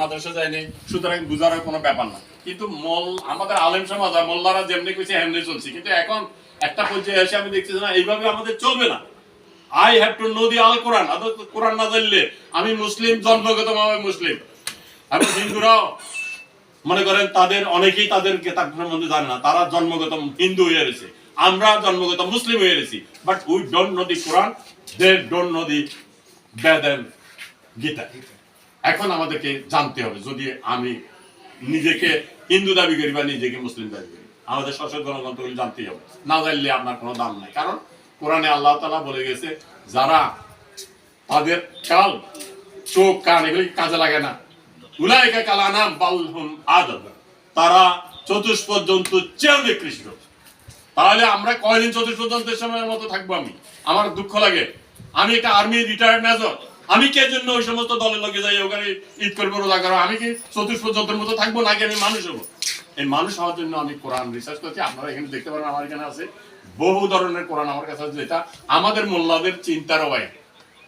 মাদ্রাসা যায়নি, সুতরাং বুঝার কোনো ব্যাপার না। কিন্তু মল, আমাদের আলেম সমাজ আর মোল্লারা যেমনি কইছে এমনি চলছে। কিন্তু এখন একটা পর্যায়ে এসে আমি দেখছি না, এইভাবে আমাদের চলবে না। I have to know the Al Quran Quran না জানলে আমি মুসলিম, জন্মগতভাবে মুসলিম। এবং হিন্দুরাও, মনে করেন তাদের, অনেকেই তাদের মধ্যে জানে না, তারা জন্মগত হিন্দু হয়ে রয়েছে আমরা জন্মগত মুসলিম হয়ে রয়েছি but we don't know the Quran they don't know the Veda Gita এখন আমাদেরকে জানতে হবে, যদি আমি নিজেকে হিন্দু দাবি করি বা নিজেকে মুসলিম দাবি করি, আমাদের সচেতন গ্রন্থগুলি জানতেই হবে। না জানলে আপনার কোনো দাম নাই। কারণ কোরআনে আল্লাহ তালা বলে গেছে, যারা তাদের কাল চোখ, কান এগুলি কাজে লাগে না। উলাইকা কালানা বালহুম আদব। তারা চতুষ্পদ জন্তু চেয়েও নিকৃষ্ট তাহলে আমরা কয়দিন চতুষ্পদ জন্তুর সময়ের মতো থাকব আমি? আমার দুঃখ লাগে। আমি একটা আর্মি রিটায়ার্ড মেজর। আমি কে জন্য ওই সমস্ত দলের লোকে যাই ওখানে ঈদ করব, রোজা করব? আমি কি চতুষ্পদ জন্তুর মতো থাকব নাকি আমি মানুষ হব? এই মানুষ হওয়ার জন্য আমি কোরআন রিসার্চ করছি। আপনারা এখানে দেখতে পারেন আমার এখানে আছে বহু ধরনের কোরআন আমার কাছে আছে, যেটা আমাদের মোল্লাদের চিন্তারও বাইরে।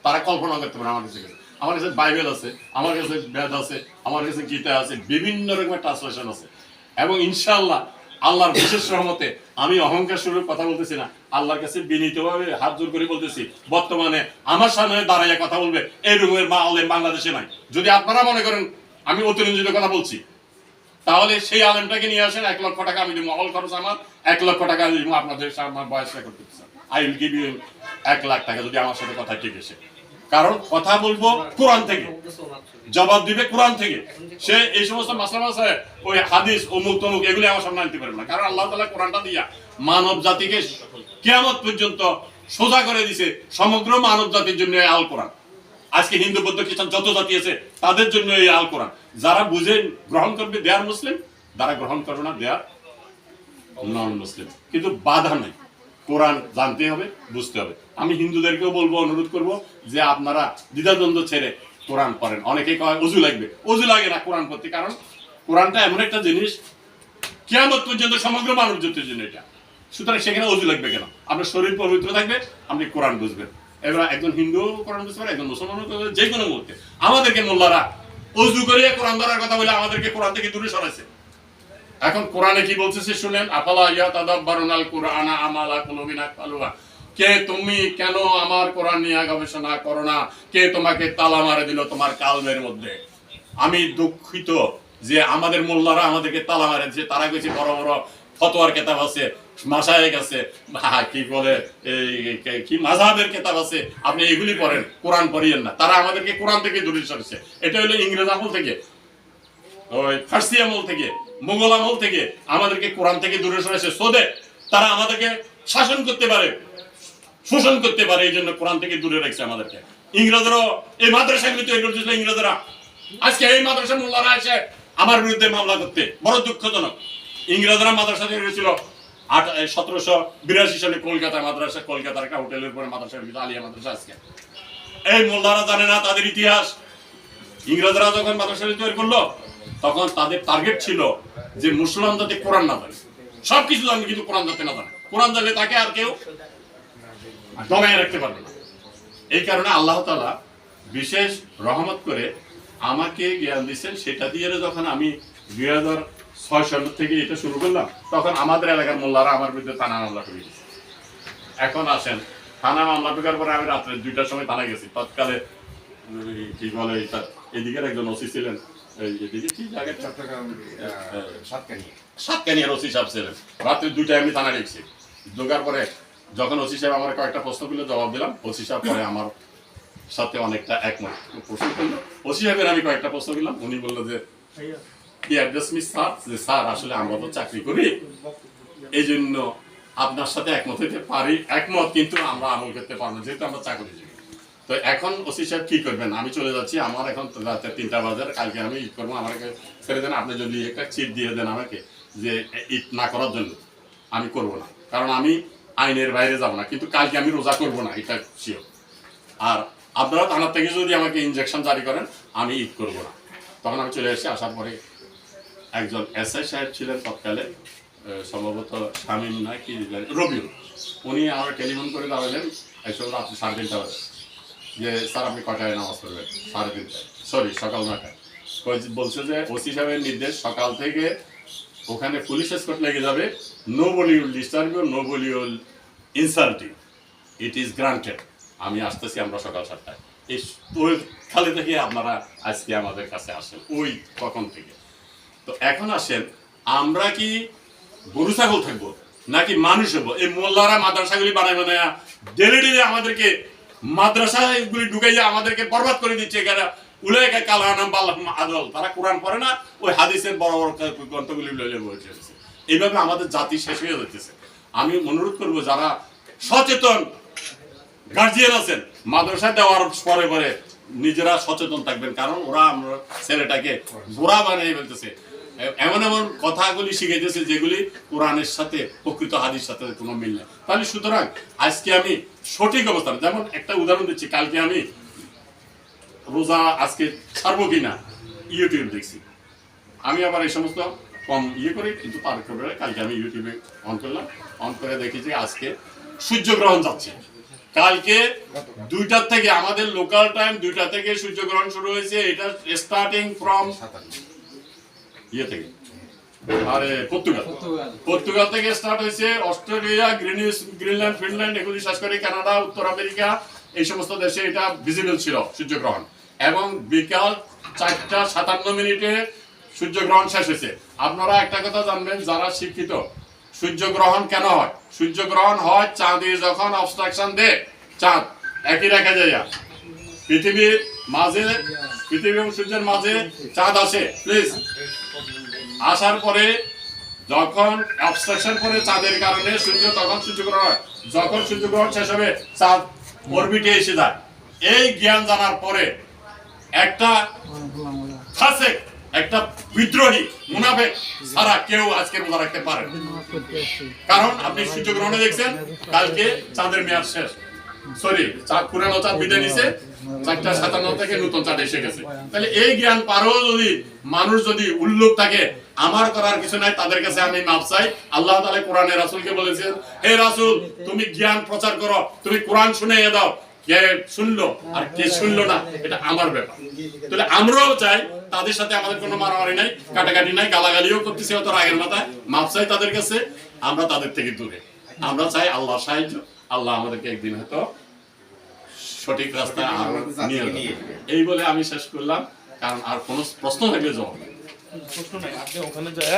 তারা কল্পনা করতে পারে আমার কাছে আমার কাছে বাইবেল আছে, আমার কাছে বেদ আছে, আমার কাছে গীতা আছে, বিভিন্ন রকমের ট্রান্সলেশন আছে। এবং ইনশাআল্লাহ আল্লাহর বিশেষ রহমতে আমি অহংকার স্বরূপ কথা বলতেছি না আল্লাহর কাছে বিনীতভাবে হাত জোর করে বলতেছি, বর্তমানে আমার সামনে দাঁড়াইয়া কথা বলবে, এই রুমের মা আলেম বাংলাদেশে নাই। যদি আপনারা মনে করেন, আমি অতিরঞ্জিত কথা বলছি, তাহলে সেই আলেমটাকে নিয়ে আসেন, এক লক্ষ টাকা আমি মহল খরচ আমার, এক লক্ষ টাকা আমি আপনাদের আমার বয়স রেকর্ড করতে চান আই উইল গিভ ইউ এক লাখ টাকা যদি আমার সাথে কথা ঠিক এসে। কারণ কথা বলব কোরআন থেকে। জবাব দিবে কোরআন থেকে। সে এই সমস্ত মাসলা মাসায় ওই হাদিস, অমুক তমুক, এগুলি আমার সামনে আনতে পারবে না। কারণ আল্লাহ তালা কোরআনটা দিয়া মানব জাতিকে কেয়ামত পর্যন্ত সোজা করে দিছে সমগ্র মানব জাতির জন্য আল কোরআন। আজকে হিন্দু, বৌদ্ধ, খ্রিস্টান যত জাতি আছে, তাদের জন্য এই আল কোরআন। যারা বুঝে গ্রহণ করবে দেয়ার মুসলিম, যারা গ্রহণ করবে না দেয়ার নন মুসলিম কিন্তু বাধা নেই। কোরআন জানতে হবে, বুঝতে হবে। আমি হিন্দুদেরকেও বলব, অনুরোধ করব যে আপনারা দ্বিধাদ্বন্দ্ব ছেড়ে কোরআন পড়েন। অনেকেই কয়, অজু লাগবে। অজু লাগে না কোরআন পড়তে, কারণ কোরআনটা এমন একটা জিনিস, কেয়ামত পর্যন্ত সমগ্র মানব জাতির জন্য এটা। সুতরাং সেখানে অজু লাগবে কেন? আপনার শরীর পবিত্র থাকবে, আপনি কোরআন বুঝবেন। এবার একজন হিন্দু কোরআন বুঝতে পারে, একজন মুসলমান যে কোনো মুহূর্তে। আমাদেরকে মোল্লারা অজু করে কোরআন ধরার কথা বলে আমাদেরকে কোরআন থেকে দূরে সরাইছে। এখন কোরআনে কি বলতেছে শুনেন, আফালা ইয়া তাদাব্বারুনাল কুরআনা আমালা কুলুবিনা কালুয়া কে তুমি কেন আমার কোরআন নিয়ে গবেষণা করো না? কে তোমাকে তালা মারে দিল তোমার কালমের মধ্যে? আমি দুঃখিত যে আমাদের মোল্লারা আমাদেরকে তালা মারে দিয়েছে। তারা গেছে বড় বড় ফতোয়ার কেতাব আছে মাসায়েক আছে। হা, কি বলে কি মাযহাবের কেতাব আছে? আপনি এগুলি পড়েন কোরআন পড়িয়েন না। তারা আমাদেরকে কোরআন থেকে দূরে সরেছে এটা হলো ইংরেজ আমল থেকে। ওই ফার্সি আমল থেকে মোগল আমল থেকে আমাদেরকে কোরআন থেকে দূরে সরেছে সোদে তারা আমাদেরকে শাসন করতে পারে। শোষণ করতে পারে এই জন্য কোরআন থেকে দূরে রাখছে আমাদেরকে। ইংরেজরাও এই মাদ্রাসাগুলি তৈরি করতেছিল ইংরেজরা। আজকে এই মাদ্রাসা মোল্লারা এসে আমার বিরুদ্ধে মামলা করতে বড় দুঃখজনক। ইংরেজরা মাদ্রাসা তৈরি করেছিল আট সতেরোশো বিরাশি সালে মাদ্রাসা কলকাতার একটা হোটেলের উপরে মাদ্রাসা হয়েছিল, আলিয়া মাদ্রাসা আজকে। এই মোল্লারা জানে না তাদের ইতিহাস। ইংরেজরা যখন মাদ্রাসা তৈরি করল তখন তাদের টার্গেট ছিল যে মুসলমান যাতে কোরআন না জানে। সব কিছু জানে কিন্তু কোরআন যাতে না জানে। কোরআন জানলে তাকে আর কেউ দমায় রাখতে পারবে না। এই কারণে আল্লাহ তালা বিশেষ রহমত করে আমাকে জ্ঞান দিচ্ছেন সেটা দিয়ে যখন আমি দুই হাজার ছয় সাল থেকে এটা শুরু করলাম তখন আমাদের এলাকার মোল্লারা আমার বিরুদ্ধে থানা মামলা করে এখন আসেন থানা মামলা ঢোকার পরে আমি রাত্রে দুইটার সময় থানা গেছি। তৎকালে কি বলে এদিকের একজন ওসি ছিলেন সাতকানি সাতকানিয়ার ওসি সাহেব ছিলেন। রাত্রে দুইটায় আমি থানা গেছি। ঢোকার পরে যখন ওসি সাহেব আমার কয়েকটা প্রশ্নগুলো জবাব দিলাম। ওসি সাহেব পরে আমার সাথে অনেকটা একমত। প্রশ্ন করল, ওসি সাহেবের আমি কয়েকটা প্রশ্ন দিলাম উনি বলল যে, কি অ্যাড্রেস মিস স্যার? যে, স্যার, আসলে আমরা তো চাকরি করি। এই জন্য আপনার সাথে একমত হতে পারি। একমত, কিন্তু আমরা আমল করতে পারব যেহেতু আমরা চাকরিজীবী তো এখন ওসি সাহেব কি করবেন? আমি চলে যাচ্ছি। আমার এখন রাতে তিনটা বাজার কালকে আমি ঈদ করব। আমাকে ছেড়ে দেন। আপনি যদি একটা চিট দিয়ে দেন আমাকে যে, ঈদ না করার জন্য আমি করব না। কারণ আমি আইনের বাইরে যাব না, কিন্তু কালকে আমি রোজা করব না, এটা শিওর আর আপনারা থানার থেকে যদি আমাকে ইনজেকশন জারি করেন, আমি ঈদ করব না। তখন আমি চলে এসেছি আসার পরে একজন এসআই সাহেব ছিলেন তৎকালে সম্ভবত শামীম না কি রবিউল। উনি আমার টেলিফোন করে দাঁড়ালেন একশো রাত্রি সাড়ে তিনটা বাজে। যে, স্যার, আপনি কটায় নামাজ পড়বেন? সাড়ে তিনটায়। সরি সকাল নটায় বলছে যে, ওসি সাহেবের নির্দেশ সকাল থেকে ওখানে পুলিশ এসকট লেগে যাবে। Nobody will disturb you nobody will insult it is granted আমি আসতেছি আমরা সকাল সাতটায়। এই ওই খালি থেকে আপনারা আজকে আমাদের কাছে আসেন। ওই তখন থেকে? তো এখন আসেন, আমরা কি গরু ছাগল থাকব নাকি মানুষ হব? এই মোল্লারা মাদ্রাসাগুলি বানায় বানায়, ডেলি ডেলি আমাদেরকে মাদ্রাসাগুলি ঢুকাইয়া আমাদেরকে বরবাদ করে দিচ্ছে। এখানে উলেকা কালানাম বাল্লাহ আদল। তারা কোরআন পড়ে না, ওই হাদিসের বড় বড় গ্রন্থগুলি বসে এইভাবে আমাদের জাতি শেষ হয়ে যাচ্ছে আমি অনুরোধ করব যারা সচেতন গার্জিয়ান আছেন, মাদ্রাসা দেওয়ার পরে পরে নিজেরা সচেতন থাকবেন, কারণ ওরা আমরা ছেলেটাকে বোরা বানিয়ে ফেলতেছে। এমন এমন কথাগুলি শিখাইতেছে যেগুলি কোরআনের সাথে, প্রকৃত হাদির সাথে কোনো মিল নেই। তাহলে সুতরাং আজকে আমি সঠিক অবস্থান, যেমন একটা উদাহরণ দিচ্ছি, কালকে আমি রোজা আজকে ছাড়বো কিনা? ইউটিউব দেখছি। আমি আবার এই সমস্ত কম ইয়ে করি কিন্তু তারপরে কালকে আমি ইউটিউবে অন করলাম। অন করে দেখি যে আজকে সূর্যগ্রহণ যাচ্ছে। কালকে দুইটার থেকে আমাদের লোকাল টাইম দুইটা থেকে সূর্যগ্রহণ শুরু হয়েছে এটা স্টার্টিং ফ্রম ইয়ে থেকে। আরে পর্তুগাল। পর্তুগাল। থেকে স্টার্ট হয়েছে অস্ট্রেলিয়া গ্রিনিস গ্রিনল্যান্ড ফিনল্যান্ড এগুলি শেষ করে কানাডা উত্তর আমেরিকা এই সমস্ত দেশে এটা ভিজিবল ছিল সূর্যগ্রহণ। এবং বিকাল চারটা সাতান্ন মিনিটে সূর্যগ্রহণ শেষ হয়েছে। আপনারা একটা কথা জানবেন, যারা শিক্ষিত, সূর্যগ্রহণ কেন হয়? সূর্যগ্রহণ হয় চাঁদে যখন অবস্ট্রাকশন দেয় চাঁদ একই রেখা যায়। পৃথিবীর মাঝে, পৃথিবী এবং সূর্যের মাঝে চাঁদ আসে প্লিজ আসার পরে যখন অবস্ট্রাকশন করে চাঁদের কারণে সূর্য তখন সূর্যগ্রহণ হয়। যখন সূর্যগ্রহণ শেষ হবে, চাঁদ অরবিটে এসে যায়। এই জ্ঞান জানার পরে একটা একটা বিদ্রোহী মুনাফেক ছাড়া কেউ রাখতে পারে কারণ আপনি দেখছেন, কালকে চাঁদের মেয়াদ শেষ। সরি চাঁদ পুরানো চাঁদ নিছে চারটা সাতান্ন থেকে নতুন চাঁদ এসে গেছে। তাহলে এই জ্ঞান পারও যদি মানুষ যদি উল্লুক থাকে, আমার করার কিছু নাই, তাদের কাছে আমি মাপ চাই। আল্লাহ তাআলা কোরআনে রাসূলকে বলেছেন, হে রাসুল, তুমি জ্ঞান প্রচার করো, তুমি কোরআন শুনে দাও। কে শুনলো আর কে শুনলো না, এটা আমার ব্যাপার। তাহলে আমরাও চাই তাদের সাথে আমাদের কোনো মারামারি নাই, কাটাকাটি নাই, গালাগালিও করতেছি অত রাগের মাথায়, মাপ চাই তাদের কাছে, আমরা তাদের থেকে দূরে। আমরা চাই আল্লাহর সাহায্য, আল্লাহ আমাদেরকে একদিন হয়তো সঠিক রাস্তায় আরও নিয়ে। এই বলে আমি শেষ করলাম, কারণ আর কোনো প্রশ্ন থাকলে জবাব প্রশ্ন নাই, আপনি ওখানে যায়